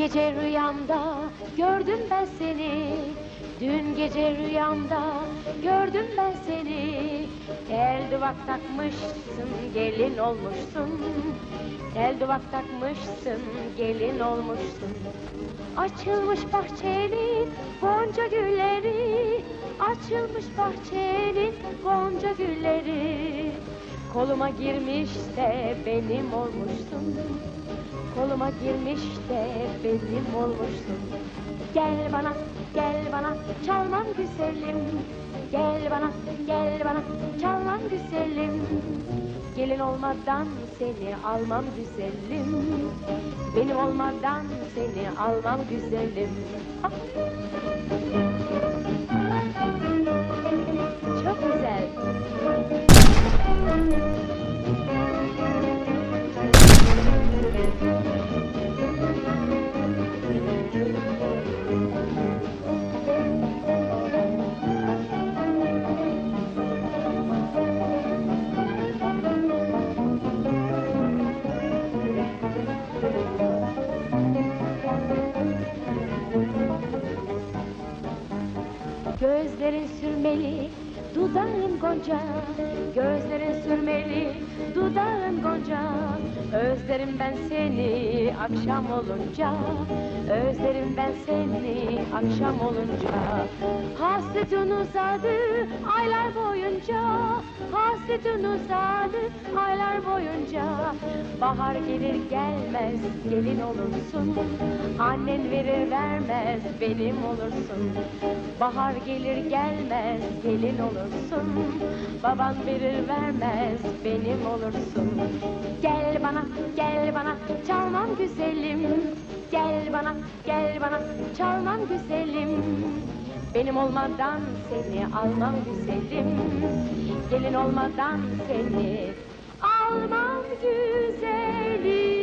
Gece rüyamda gördüm ben seni. Dün gece rüyamda gördüm ben seni. Tel duvak takmışsın gelin olmuşsun. Tel duvak takmışsın gelin olmuşsun. Açılmış bahçenin gonca gülleri Açılmış bahçenin gonca gülleri. Koluma girmiş de benim olmuşsun Koluma girmiş de benim olmuşsun Gel bana, gel bana, çalmam güzelim. Gel bana, gel bana, çalmam güzelim. Gelin olmadan seni almam güzelim. Benim olmadan seni almam güzelim. Ah! Música Gözlerin sürmeli, dudağın gonca. Gözlerin sürmeli, dudağın gonca. Özlerim ben seni akşam olunca. Özlerim ben seni akşam olunca Hasretin uzadı aylar boyunca Hasretin uzadı aylar boyunca. Bahar gelir gelmez gelin olursun Annen verir vermez benim olursun. Bahar gelir gelmez gelin olursun Baban verir vermez benim olursun. Gel bana gel bana çalmam güzelim Gel bana gel bana çalmam güzelim benim olmadan seni almam güzelim. Gelin olmadan seni almam güzelim